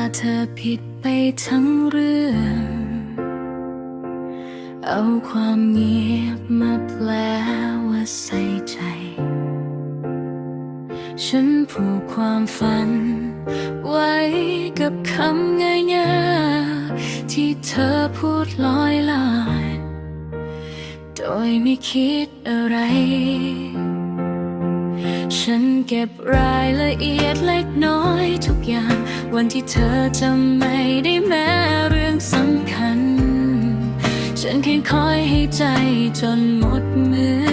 าเธอผิดไปทั้งเรื่อง เอาความเงียบมาแปลว่าใส่ใจ ฉันผูกความฝัน ไว้กับคำง่ายๆที่เธอพูดลอยลอย โดยไม่คิดอะไรฉันเก็บรายละเอียดเล็กน้อยทุกอย่าง วันที่เธอจำไม่ได้แม้เรื่องสำคัญ ฉันแค่คอยให้ใจจนหมดมือ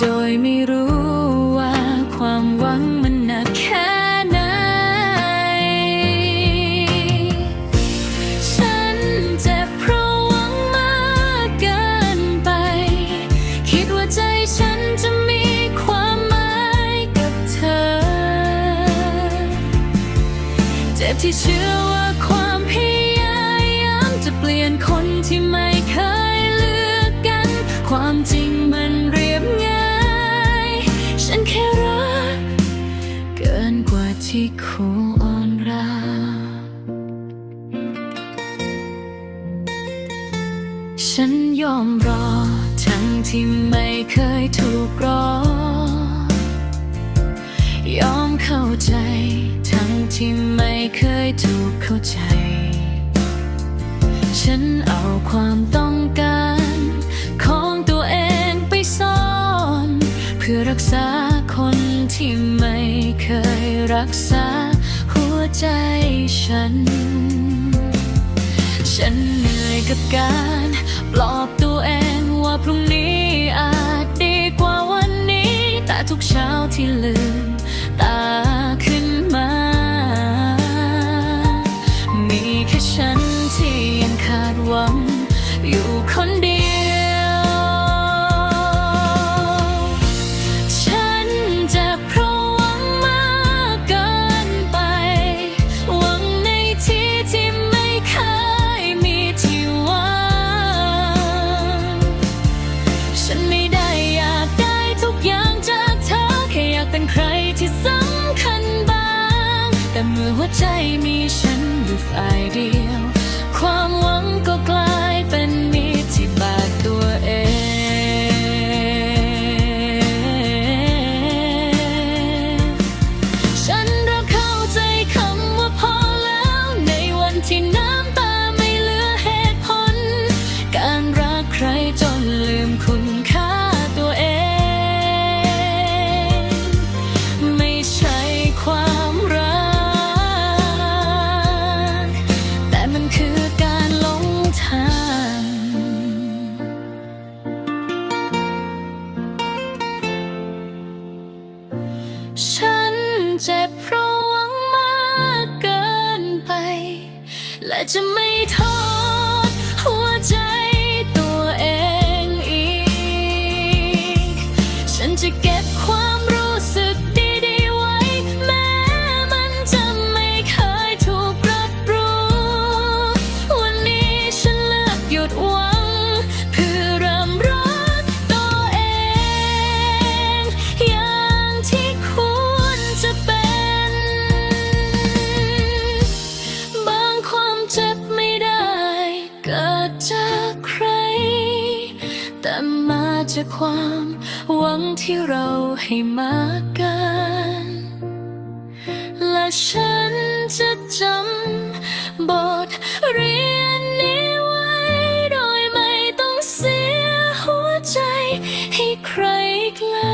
โดยไม่รู้ว่าความหวังมันหนักแค่ไหน ฉันเจ็บเพราะหวังมากเกินไป คิดว่าจฉั ที่เชื่อว่าความพยายามจะเปลี่ยนคนที่ไม่เคยเลือกกัน ความจริงมันเรียบง่าย ฉันแค่รัก เกินกว่าที่คู่อ่อนราฉันยอมรอทั้งที่ไม่เคยถูกรอ เข้าใจ ทั้งที่ไม่เคยถูกเข้าใจ ฉันเอาความต้องการ ของตัวเองไปซ่อน เพื่อรักษาคนที่ไม่เคยรักษาหัวใจฉัน ฉันเหนื่อยกับการ ปลอบตัวเองว่าพรุ่ง อ และจ แต่มาจากความหวังที่เราให้มากกัน และฉันจะจำบทเรียนนี้ไว้โดยไม่ต้องเสียหัวใจให้ใครอีกล้